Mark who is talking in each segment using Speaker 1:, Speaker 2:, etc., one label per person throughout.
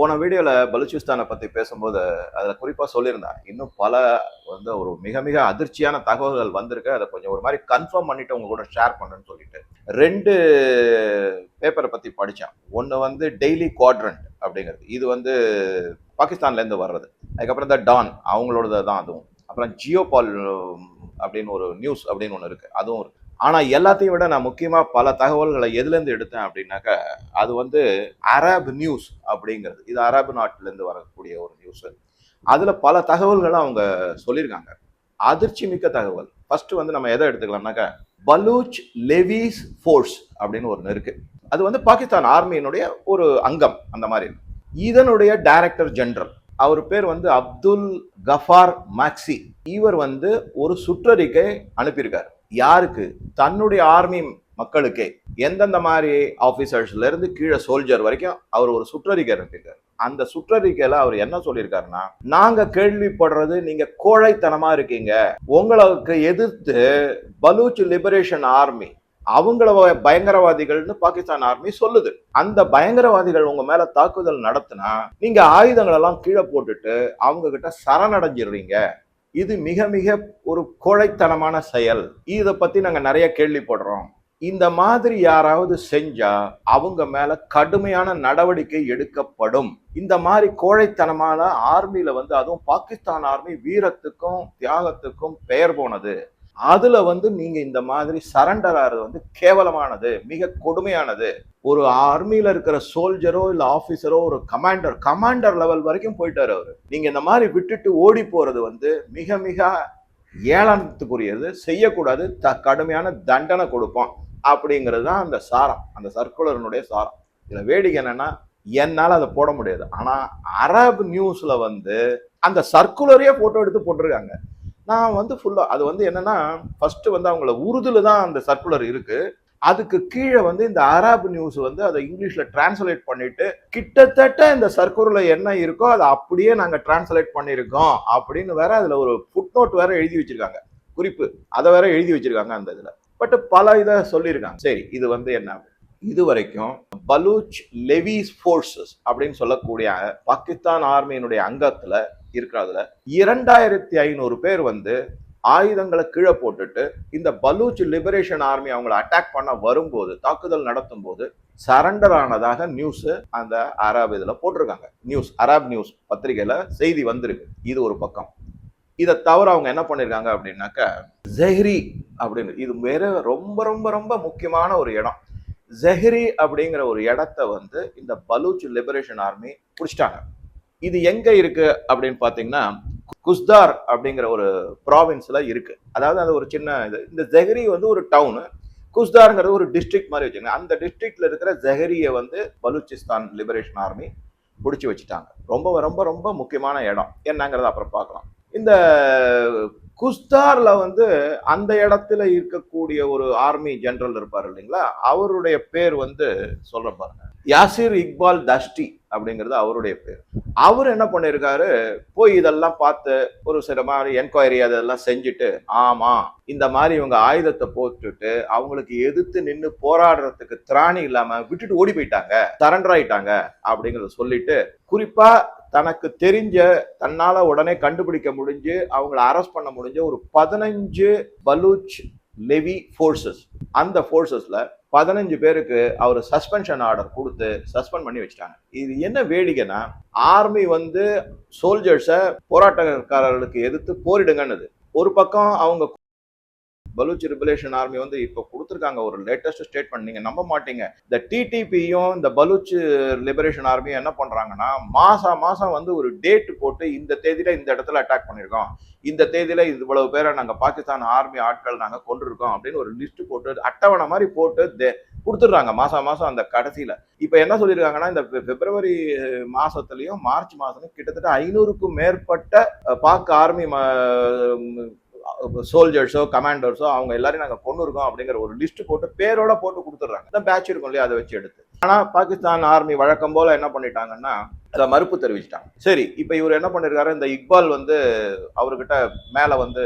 Speaker 1: போன வீடியோவில் பலுச்சிஸ்தானை பற்றி பேசும்போது அதில் குறிப்பாக சொல்லியிருந்தேன் இன்னும் பல வந்து ஒரு மிக மிக அதிர்ச்சியான தகவல்கள் வந்திருக்கு. அதை கொஞ்சம் ஒரு மாதிரி கன்ஃபார்ம் பண்ணிட்டு உங்க கூட ஷேர் பண்ணுன்னு சொல்லிட்டு. ரெண்டு பேப்பரை பற்றி படித்தேன் ஒன்று வந்து டெய்லி குவாட்ரண்ட் அப்படிங்கிறது. இது வந்து பாகிஸ்தான்லேருந்து வர்றது. அதுக்கப்புறம் இந்த டான் அவங்களோடது தான் அதுவும். அப்புறம் ஜியோபால் அப்படின்னு ஒரு நியூஸ் அப்படின்னு ஒன்று இருக்குது அதுவும் இருக்குது ஆனால் எல்லாத்தையும் விட நான் முக்கியமாக பல தகவல்களை எதுலேருந்து எடுத்தேன் அப்படின்னாக்கா அது வந்து அரப் நியூஸ் அப்படிங்கிறது. இது அரபு நாட்டிலேருந்து வரக்கூடிய ஒரு நியூஸ் அதில் பல தகவல்களை அவங்க சொல்லியிருக்காங்க. அதிர்ச்சி மிக்க தகவல். ஃபர்ஸ்ட் வந்து நம்ம எதை எடுத்துக்கலாம்னாக்கா பலூச் லெவிஸ் ஃபோர்ஸ் அப்படின்னு ஒன்று இருக்கு. அது வந்து பாகிஸ்தான் ஆர்மியினுடைய ஒரு அங்கம் அந்த மாதிரி. இதனுடைய டைரக்டர் ஜெனரல் அவர் பேர் வந்து அப்துல் கஃபார் மேக்சி. இவர் வந்து ஒரு சுற்றறிக்கை அனுப்பியிருக்காரு. யாருக்கு? தன்னுடைய ஆர்மி மக்களுக்கே. எந்தெந்த மாதிரி ஆஃபீஸர்ஸ்ல இருந்து கீழே சோல்ஜர் வரைக்கும் அவர் ஒரு சுற்றறிக்கை இருக்கு அந்த சுற்றறிக்கையில அவர் என்ன சொல்லியிருக்காருன்னா நாங்க கேள்விப்படுறது நீங்க கோழைத்தனமா இருக்கீங்க. உங்களுக்கு எதிர்த்து பலூச் லிபரேஷன் ஆர்மி அவங்கள பயங்கரவாதிகள்னு பாகிஸ்தான் ஆர்மி சொல்லுது. அந்த பயங்கரவாதிகள் உங்க மேல தாக்குதல் நடத்தினா நீங்க ஆயுதங்கள் எல்லாம் கீழே போட்டுட்டு அவங்க கிட்ட சரணடைஞ்சிடுறீங்க. இது மிக மிக ஒரு கோழைத்தனமான செயல். இதை பற்றி நாங்கள் நிறைய கேள்விப்படுறோம். இந்த மாதிரி யாராவது செஞ்சா அவங்க மேல கடுமையான நடவடிக்கை எடுக்கப்படும். இந்த மாதிரி கோழைத்தனமான ஆர்மியில வந்து அதுவும் பாகிஸ்தான் ஆர்மி வீரத்துக்கும் தியாகத்துக்கும் பெயர் போனது. அதுல வந்து நீங்க இந்த மாதிரி சரண்டர் ஆறது வந்து கேவலமானது மிக கொடுமையானது. ஒரு ஆர்மியில இருக்கிற சோல்ஜரோ இல்ல ஆபீசரோ ஒரு கமாண்டர் கமாண்டர் லெவல் வரைக்கும் போயிட்டாரு அவரு. நீங்க இந்த மாதிரி விட்டுட்டு ஓடி போறது வந்து மிக மிக ஏளனத்துக்குரியது செய்யக்கூடாது த கடுமையான தண்டனை கொடுப்போம் அப்படிங்கிறது தான் அந்த சாரம் அந்த சர்க்குலரனுடைய சாரம். இதுல வேடிக்கை என்னன்னா என்னால அதை போட முடியாது. ஆனா அரபு நியூஸ்ல வந்து அந்த சர்க்குலரையே போட்டோ எடுத்து போட்டிருக்காங்க. நான் வந்து ஃபுல்லா அது வந்து என்னன்னா ஃபர்ஸ்ட் வந்து அவங்கள உருதுல தான் அந்த சர்க்குலர் இருக்கு. அதுக்கு கீழே வந்து இந்த அராபு நியூஸ் வந்து அதை இங்கிலீஷ்ல டிரான்ஸ்லேட் பண்ணிட்டு கிட்டத்தட்ட இந்த சர்க்குலர்ல என்ன இருக்கோ அதை அப்படியே நாங்க டிரான்ஸ்லேட் பண்ணியிருக்கோம் அப்படின்னு வேற அதுல ஒரு ஃபுட் நோட் வேற எழுதி வச்சிருக்காங்க. குறிப்பு அதை வேற எழுதி வச்சிருக்காங்க அந்த இதுல. பட் பல இதை சொல்லியிருக்காங்க. சரி இது வந்து என்ன? இது வரைக்கும் பலூச் லெவிஸ் ஃபோர்ஸஸ் அப்படின்னு சொல்லக்கூடிய பாகிஸ்தான் ஆர்மியினுடைய அங்கத்துல இருக்கிறதுல. இரண்டாயிரத்தி ஐநூறு பேர் வந்து ஆயுதங்களை கீழே போட்டுட்டு இந்த பலூச் லிபரேஷன் ஆர்மி அவங்கள அட்டாக் பண்ண வரும்போது தாக்குதல் நடத்தும் போது சரண்டர் ஆனதாக நியூஸ் அந்த அராப் இதில் போட்டிருக்காங்க. நியூஸ் அரப் நியூஸ் பத்திரிகையில செய்தி வந்திருக்கு. இது ஒரு பக்கம். இதை தவிர அவங்க என்ன பண்ணிருக்காங்க அப்படின்னாக்க ஜெஹ்ரி அப்படின்னு இது வேற ரொம்ப ரொம்ப ரொம்ப முக்கியமான ஒரு இடம். ஜெஹ்ரி அப்படிங்கிற ஒரு இடத்த வந்து இந்த பலூச் லிபரேஷன் ஆர்மி பிடிச்சிட்டாங்க. இது எங்க இருக்கு அப்படின்னு பாத்தீங்கன்னா குஸ்தார் அப்படிங்கிற ஒரு ப்ராவின்ஸ்ல இருக்கு. அதாவது அது ஒரு சின்ன இது. இந்த ஜெஹரி வந்து ஒரு டவுனு குஸ்தாருங்கிறது ஒரு டிஸ்ட்ரிக்ட் மாதிரி வச்சுங்க அந்த டிஸ்ட்ரிக்ட்ல இருக்கிற ஜெஹரியை வந்து பலூச்சிஸ்தான் லிபரேஷன் ஆர்மி பிடிச்சி வச்சுட்டாங்க. ரொம்ப ரொம்ப ரொம்ப முக்கியமான இடம். என்னங்கிறத அப்புறம் பார்க்கலாம். இந்த குஸ்தாரில் வந்து அந்த இடத்துல இருக்கக்கூடிய ஒரு ஆர்மி ஜெனரல் இருப்பார் இல்லைங்களா? அவருடைய பேர் வந்து சொல்ற பாருங்க. யாசிர் இக்பால் தஷ்டி. அப்படிங்கிறது அவருடைய பேர். அவர் என்ன பண்ணியிருக்காரு போய் இதெல்லாம் பார்த்து ஒரு சில மாதிரி என்கொயரி அதெல்லாம் செஞ்சுட்டு ஆமா இந்த மாதிரி இவங்க ஆயுதத்தை போட்டுட்டு அவங்களுக்கு எதிர்த்து நின்று போராடுறதுக்கு திராணி இல்லாம விட்டுட்டு ஓடி போயிட்டாங்க சரண்டர் ஆயிட்டாங்க அப்படிங்கறத சொல்லிட்டு குறிப்பா தனக்கு தெரிஞ்ச தன்னால உடனே கண்டுபிடிக்க முடிஞ்சு அவங்கள அரெஸ்ட் பண்ண முடிஞ்ச ஒரு பதினஞ்சு பலூச் லெவி ஃபோர்ஸஸ் அந்த ஃபோர்ஸஸ்ல பதினஞ்சு பேருக்கு அவர் சஸ்பென்ஷன் ஆர்டர் கொடுத்து சஸ்பெண்ட் பண்ணி வச்சிட்டாங்க. இது என்ன வேடிக்கைன்னா ஆர்மி வந்து சோல்ஜர்ஸை போராட்டக்காரர்களுக்கு எதிர்த்து போரிடுங்கன்னு ஒரு பக்கம் அவங்க பலூச் ரிபலேஷன் ஆர்மி வந்து இப்போ கொடுத்துருக்காங்க. ஒரு லேட்டஸ்ட் ஸ்டேட்மெண்ட் நீங்கள் நம்ப மாட்டீங்க. இந்த டிடிபியும் இந்த பலூச் லிபரேஷன் ஆர்மியும் என்ன பண்ணுறாங்கன்னா மாதம் மாசம் வந்து ஒரு டேட் போட்டு இந்த தேதியில் இந்த இடத்துல அட்டாக் பண்ணியிருக்கோம் இந்த தேதியில் இவ்வளவு பேரை நாங்கள் பாகிஸ்தான் ஆர்மி ஆட்கள் நாங்கள் கொண்டிருக்கோம் அப்படின்னு ஒரு லிஸ்ட் போட்டு அட்டவணை மாதிரி போட்டு கொடுத்துட்றாங்க மாதம் மாசம் அந்த கடைசியில. இப்ப என்ன சொல்லியிருக்காங்கன்னா இந்த பிப்ரவரி மாசத்துலயும் மார்ச் மாசத்துலயும் கிட்டத்தட்ட ஐநூறுக்கும் மேற்பட்ட பாக் ஆர்மி சோல்ஜர்ஸோ கமாண்டர்ஸோ அவங்க எல்லாரையும் நாங்கள் கொண்டு இருக்கோம் அப்படிங்கிற ஒரு லிஸ்ட் போட்டு பேரோட போட்டு கொடுத்துட்றாங்க. இந்த பேட்ச் இருக்கும் இல்லையா அதை வச்சு எடுத்து. ஆனால் பாகிஸ்தான் ஆர்மி வழக்கம் போல என்ன பண்ணிட்டாங்கன்னா அதை மறுப்பு தெரிவிச்சிட்டாங்க. சரி இப்போ இவர் என்ன பண்ணிருக்காரு? இந்த இக்பால் வந்து அவர்கிட்ட மேலே வந்து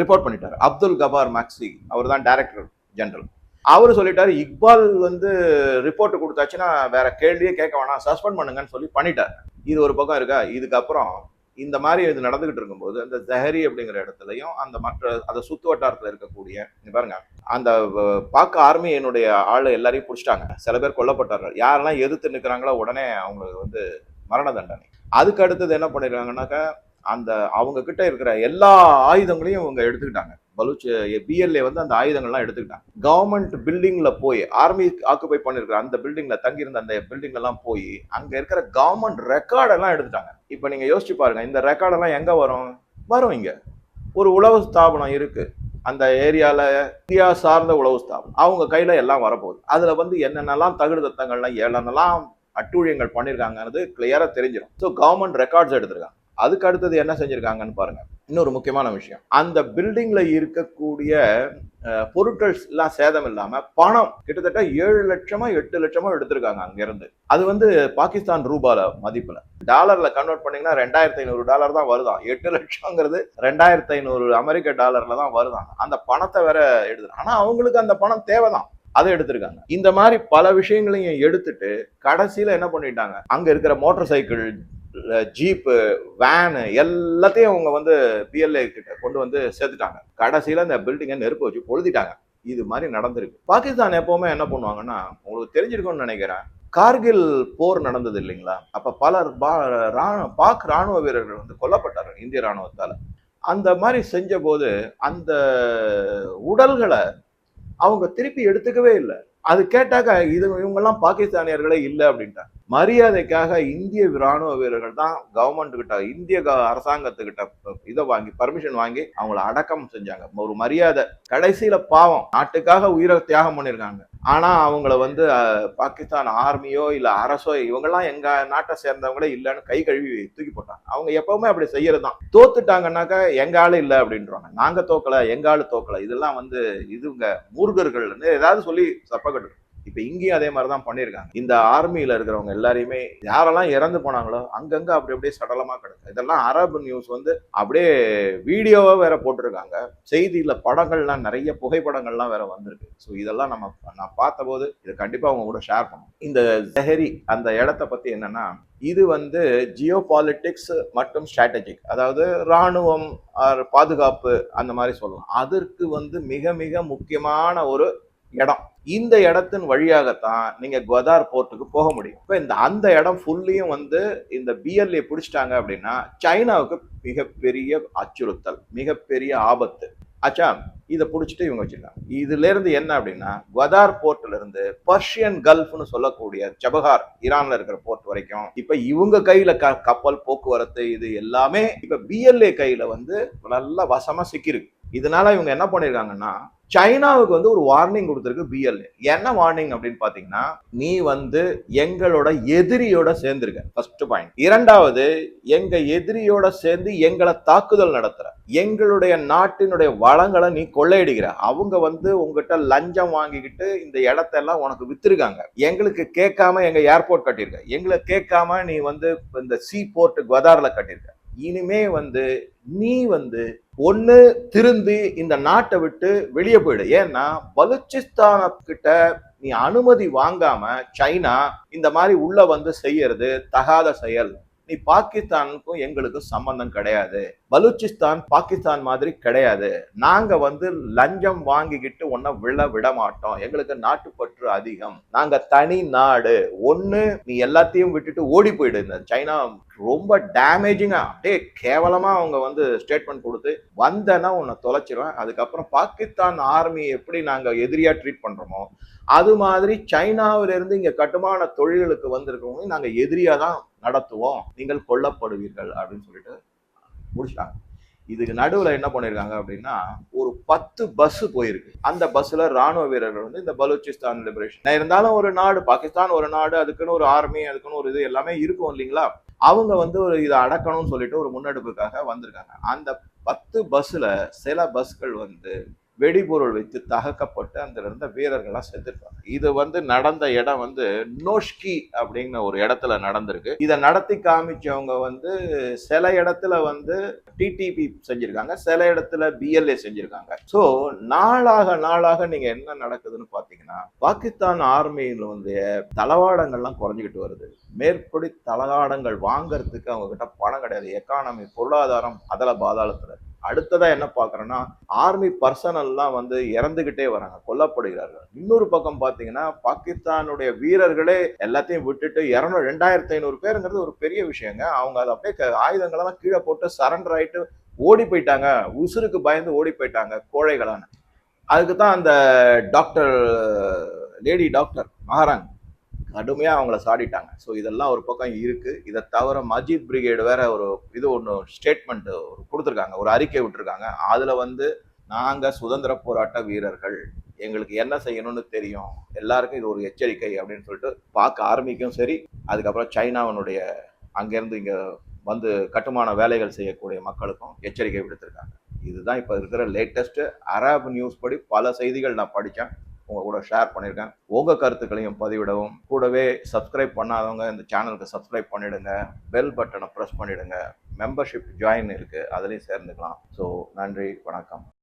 Speaker 1: ரிப்போர்ட் பண்ணிட்டார். அப்துல் கபார் மேக்ஸி அவர் தான் டைரக்டர் ஜெனரல் அவர் சொல்லிட்டாரு இக்பால் வந்து ரிப்போர்ட் கொடுத்தாச்சுன்னா வேற கேள்வியே கேட்க வேணாம் சஸ்பெண்ட் பண்ணுங்கன்னு சொல்லி பண்ணிட்டார். இது ஒரு பக்கம் இருக்கா? இதுக்கப்புறம் இந்த மாதிரி இது நடந்துகிட்டு இருக்கும்போது அந்த ஜஹரி அப்படிங்கிற இடத்துலையும் அந்த மற்ற அந்த சுத்து வட்டாரத்தில் இருக்கக்கூடிய பாருங்க அந்த அஹ், ஆர்மி என்னுடைய ஆள் எல்லாரையும் பிடிச்சிட்டாங்க. சில பேர் கொல்லப்பட்டார்கள். யாரெல்லாம் எதிர்த்து நிற்கிறாங்களோ உடனே அவங்களுக்கு வந்து மரண தண்டனை. அதுக்கு அடுத்தது என்ன பண்ணிருக்காங்கன்னாக்கா அந்த அவங்க கிட்ட இருக்கிற எல்லா ஆயுதங்களையும் இவங்க எடுத்துக்கிட்டாங்க. பலூச் பிஎல்ஏ வந்து அந்த ஆயுதங்கள்லாம் எடுத்துக்கிட்டாங்க. கவர்மெண்ட் பில்டிங்கில் போய் ஆர்மி ஆக்குபை பண்ணியிருக்கிற அந்த பில்டிங்கில் தங்கியிருந்த அந்த பில்டிங்லாம் போய் அங்கே இருக்கிற கவர்மெண்ட் ரெக்கார்டெல்லாம் எடுத்துட்டாங்க. இப்போ நீங்கள் யோசிச்சு பாருங்கள் இந்த ரெக்கார்டெல்லாம் எங்கே வரும்? வரும் இங்கே. ஒரு உளவு ஸ்தாபனம் இருக்குது அந்த ஏரியாவில் இந்தியா சார்ந்த உளவு ஸ்தாபனம். அவங்க கையில் எல்லாம் வரப்போகுது. அதில் வந்து என்னென்னலாம் தகுடு தத்தங்கள்லாம் என்னென்னலாம் அட்டூழியங்கள் பண்ணியிருக்காங்கிறது கிளியராக தெரிஞ்சிடும் ஸோ கவர்மெண்ட் ரெக்கார்ட்ஸ் எடுத்திருக்காங்க. அதுக்கு அடுத்தது என்ன செஞ்சுருக்காங்கன்னு பாருங்கள் இன்னொரு முக்கியமான விஷயம். அந்த பில்டிங்ல இருக்கக்கூடிய பொருட்கள் எல்லாம் சேதம் இல்லாம பணம் கிட்டத்தட்ட ஏழு லட்சமா எட்டு லட்சமா எடுத்திருக்காங்க அங்கிருந்து. அது வந்து பாகிஸ்தான் ரூபால மதிப்புல. டாலர்ல கன்வெர்ட் பண்ணீங்கன்னா ரெண்டாயிரத்தி ஐநூறு டாலர் தான் வருதான். எட்டு லட்சங்கிறது ரெண்டாயிரத்தி ஐநூறு அமெரிக்க டாலர்ல தான் வருதான். அந்த பணத்தை வேற எடுத்து ஆனா அவங்களுக்கு அந்த பணம் தேவைதான். அதை எடுத்திருக்காங்க. இந்த மாதிரி பல விஷயங்களையும் எடுத்துட்டு கடைசியில என்ன பண்ணிட்டாங்க? அங்க இருக்கிற மோட்டார் சைக்கிள் ஜீப்பு வேனு எல்லாத்தையும் அவங்க வந்து பிஎல்ஏ கிட்ட கொண்டு வந்து சேர்த்துட்டாங்க. கடைசியில் அந்த பில்டிங்கை நெருப்பு வச்சு பொழுதிட்டாங்க. இது மாதிரி நடந்திருக்கு. பாகிஸ்தான் எப்போவுமே என்ன பண்ணுவாங்கன்னா உங்களுக்கு தெரிஞ்சிருக்கும்னு நினைக்கிறேன் கார்கில் போர் நடந்தது இல்லைங்களா? அப்போ பலர் பா- ராணுவ பாக் ராணுவ வீரர்கள் வந்து கொல்லப்பட்டார்கள் இந்திய ராணுவத்தால். அந்த மாதிரி செஞ்சபோது அந்த உடல்களை அவங்க திருப்பி எடுத்துக்கவே இல்லை. அது கேட்டாக்க இது இவங்கெல்லாம் பாகிஸ்தானியர்களே இல்லை அப்படின்ட்டாங்க மரியாதைக்காக இந்திய ராணுவ வீரர்கள் தான் கவர்மெண்ட் கிட்ட இந்திய க- அரசாங்கத்துக்கிட்ட இதை வாங்கி பர்மிஷன் வாங்கி அவங்கள அடக்கம் செஞ்சாங்க. ஒரு மரியாதை கடைசியில பாவம் நாட்டுக்காக உயிரை தியாகம் பண்ணியிருக்காங்க. ஆனா அவங்கள வந்து பாகிஸ்தான் ஆர்மியோ இல்ல அரசோ இவங்கெல்லாம் எங்க நாட்டை சேர்ந்தவங்களே இல்லைன்னு கை கழுவி தூக்கி போட்டாங்க. அவங்க எப்பவுமே அப்படி செய்யறதுதான். தோத்துட்டாங்கன்னாக்கா எங்க ஆளு இல்லை அப்படின்றாங்க. நாங்க தோக்கல எங்க ஆளு தோக்கல. இதெல்லாம் வந்து இதுங்க மூர்கர்கள்னு ஏதாவது சொல்லி சப்பக்கட்டு இப்ப இங்கேயும் அதே மாதிரி தான் பண்ணியிருக்காங்க. இந்த ஆர்மியில இருக்கிறவங்க எல்லாரையுமே யாரெல்லாம் இறந்து போனாங்களோ அங்கங்க அப்படி அப்படியே சடலமா கிடக்கு. இதெல்லாம் அரபு நியூஸ் வந்து அப்படியே வீடியோவா வேற போட்டிருக்காங்க. செய்தியில படங்கள்லாம் நிறைய புகைப்படங்கள்லாம் வேற வந்திருக்கு. ஸோ இதெல்லாம் நம்ம நான் பார்த்தபோது இதை கண்டிப்பா அவங்க கூட ஷேர் பண்ணணும். இந்த ஜெஹரி அந்த இடத்த பத்தி என்னன்னா இது வந்து ஜியோ பாலிட்டிக்ஸ் மற்றும் ஸ்ட்ராட்டஜிக் அதாவது ராணுவம் ஆர் பாதுகாப்பு அந்த மாதிரி சொல்லலாம். அதற்கு வந்து மிக மிக முக்கியமான ஒரு இடம். இந்த இடத்தின் வழியாகத்தான் நீங்க குவதார் போர்ட்டுக்கு போக முடியும். இப்போ இந்த அந்த இடம் ஃபுல்லையும் வந்து இந்த பிஎல்ஏ பிடிச்சிட்டாங்க அப்படின்னா சைனாவுக்கு மிகப்பெரிய அச்சுறுத்தல் மிகப்பெரிய ஆபத்து. ஆச்சா இதை பிடிச்சிட்டு இவங்க வச்சிருக்காங்க. இதுல இருந்து என்ன அப்படின்னா குவதார் போர்ட்ல இருந்து பர்ஷியன் கல்ஃப்னு சொல்லக்கூடிய ஜபஹார் ஈரான்ல இருக்கிற போர்ட் வரைக்கும் இப்ப இவங்க கையில க- கப்பல் போக்குவரத்து இது எல்லாமே இப்ப பிஎல்ஏ கையில வந்து நல்ல வசமா சிக்கிருக்கு இதனால இவங்க என்ன பண்ணிருக்காங்கன்னா சைனாவுக்கு வந்து ஒரு வார்னிங் கொடுத்துருக்கு பிஎல்ஏ என்ன வார்னிங் அப்படின்னு பாத்தீங்கன்னா நீ வந்து எங்களோட எதிரியோட சேர்ந்துருக்க. ஃபர்ஸ்ட் பாயிண்ட் இரண்டாவது எங்க எதிரியோட சேர்ந்து எங்களை தாக்குதல் நடத்துற. எங்களுடைய நாட்டினுடைய வளங்களை நீ கொள்ளையடிக்கிற. அவங்க வந்து உங்ககிட்ட லஞ்சம் வாங்கிக்கிட்டு இந்த இடத்தெல்லாம் உனக்கு வித்துருக்காங்க. எங்களுக்கு கேட்காம எங்க ஏர்போர்ட் கட்டியிருக்க. எங்களை கேட்காம நீ வந்து இந்த சீ போர்ட் கதாரில் கட்டியிருக்க. இனிமே வந்து நீ வந்து ஒன்று திருந்தி இந்த நாட்டை விட்டு வெளியே போயிடு. ஏன்னா பலுச்சிஸ்தான கிட்ட நீ அனுமதி வாங்காம சைனா இந்த மாதிரி உள்ள வந்து செய்யறது தகாத செயல். நீ பாகிஸ்தானுக்கும் எங்களுக்கும் சம்பந்தம் கிடையாது. பலூச்சிஸ்தான் பாகிஸ்தான் மாதிரி கிடையாது. நாங்க வந்து லஞ்சம் வாங்கிக்கிட்டு உன்னை விழ விட மாட்டோம். எங்களுக்கு நாட்டுப்பற்று அதிகம். நாங்க தனி நாடு. ஒண்ணு நீ எல்லாத்தையும் விட்டுட்டு ஓடி போயிடு. இந்த சைனா ரொம்ப டேமேஜிங்கா அப்படியே கேவலமா அவங்க வந்து ஸ்டேட்மெண்ட் கொடுத்து வந்தேன்னா உன்னை தொலைச்சிருவேன். அதுக்கப்புறம் பாகிஸ்தான் ஆர்மி எப்படி நாங்க எதிரியா ட்ரீட் பண்றோமோ அது மாதிரி சைனாவிலிருந்து இங்கே இங்க கட்டுமான தொழில்களுக்கு வந்திருக்கவங்க நாங்க எதிரியா தான் நடத்துவோம். நீங்கள் கொல்லப்படுவீர்கள் அப்படின்னு சொல்லிட்டு முடிச்சிட்டாங்க. இதுக்கு நடுவில் என்ன பண்ணியிருக்காங்க அப்படின்னா ஒரு பத்து பஸ் போயிருக்கு. அந்த பஸ்ல ராணுவ வீரர்கள் வந்து இந்த பலூச்சிஸ்தான் லிபரேஷன் இருந்தாலும் ஒரு நாடு பாகிஸ்தான் ஒரு நாடு அதுக்குன்னு ஒரு ஆர்மி அதுக்குன்னு ஒரு இது எல்லாமே இருக்கும் இல்லைங்களா? அவங்க வந்து ஒரு இதை அடக்கணும்னு சொல்லிட்டு ஒரு முன்னெடுப்புக்காக வந்திருக்காங்க. அந்த பத்து பஸ்ல சில பஸ்கள் வந்து வெடிபொருள் வைத்து தகக்கப்பட்டு அந்த இருந்த வீரர்கள்லாம் செத்துருப்பாங்க இது வந்து நடந்த இடம் வந்து நோஷ்கி அப்படிங்கிற ஒரு இடத்துல நடந்திருக்கு. இதை நடத்தி காமிச்சவங்க வந்து சில இடத்துல வந்து டிடிபி செஞ்சிருக்காங்க சில இடத்துல பிஎல்ஏ செஞ்சிருக்காங்க. ஸோ நாளாக நாளாக நீங்க என்ன நடக்குதுன்னு பாத்தீங்கன்னா பாகிஸ்தான் ஆர்மியில் வந்து தளவாடங்கள்லாம் குறைஞ்சிக்கிட்டு வருது. மேற்படி தளவாடங்கள் வாங்குறதுக்கு அவங்க கிட்ட பணம் கிடையாது. எக்கானமி பொருளாதாரம் அதல பாதாளத்துல. அடுத்ததா என்ன பாக்குறேன்னா ஆர்மி பர்சனல்லாம் வந்து இறந்துகிட்டே வராங்க கொல்லப்படுகிறார்கள். இன்னொரு பக்கம் பாத்தீங்கன்னா பாகிஸ்தானுடைய வீரர்களே எல்லாத்தையும் விட்டுட்டு இரநூ ரெண்டாயிரத்தி ஐநூறு பேருங்கிறது ஒரு பெரிய விஷயங்க. அவங்க அதை அப்படியே ஆயுதங்களெல்லாம் கீழே போட்டு சரண்டர் ஆயிட்டு ஓடி போயிட்டாங்க. உசுருக்கு பயந்து ஓடி போயிட்டாங்க கோழைகளான. அதுக்கு தான் அந்த டாக்டர் லேடி டாக்டர் மகாராங் கடுமையாக அவங்கள சாடிட்டாங்க. ஸோ இதெல்லாம் ஒரு பக்கம் இருக்குது இதை தவிர மஜித் பிரிகேடு வேற ஒரு இது ஒன்று ஸ்டேட்மெண்ட் கொடுத்துருக்காங்க. ஒரு அறிக்கை விட்டுருக்காங்க. அதில் வந்து நாங்கள் சுதந்திர போராட்ட வீரர்கள். எங்களுக்கு என்ன செய்யணும்னு தெரியும். எல்லாருக்கும் இது ஒரு எச்சரிக்கை அப்படின்னு சொல்லிட்டு பார்க்க ஆரம்பிக்கும். சரி அதுக்கப்புறம் சைனாவினுடைய அங்கேருந்து இங்கே வந்து கட்டுமான வேலைகள் செய்யக்கூடிய மக்களுக்கும் எச்சரிக்கை விடுத்திருக்காங்க. இதுதான் இப்போ இருக்கிற லேட்டஸ்ட்டு அரபு நியூஸ் படி பல செய்திகள் நான் படித்தேன். உங்க கூட ஷேர் பண்ணியிருக்கேன். உங்க கருத்துக்களையும் பதிவிடவும். கூடவே சப்ஸ்கிரைப் பண்ணாதவங்க இந்த சேனலுக்கு சப்ஸ்கிரைப் பண்ணிடுங்க. பெல் பட்டனை ப்ரெஸ் பண்ணிடுங்க. மெம்பர்ஷிப் ஜாயின் இருக்கு. அதுலேயும் சேர்ந்துக்கலாம். ஸோ நன்றி வணக்கம்.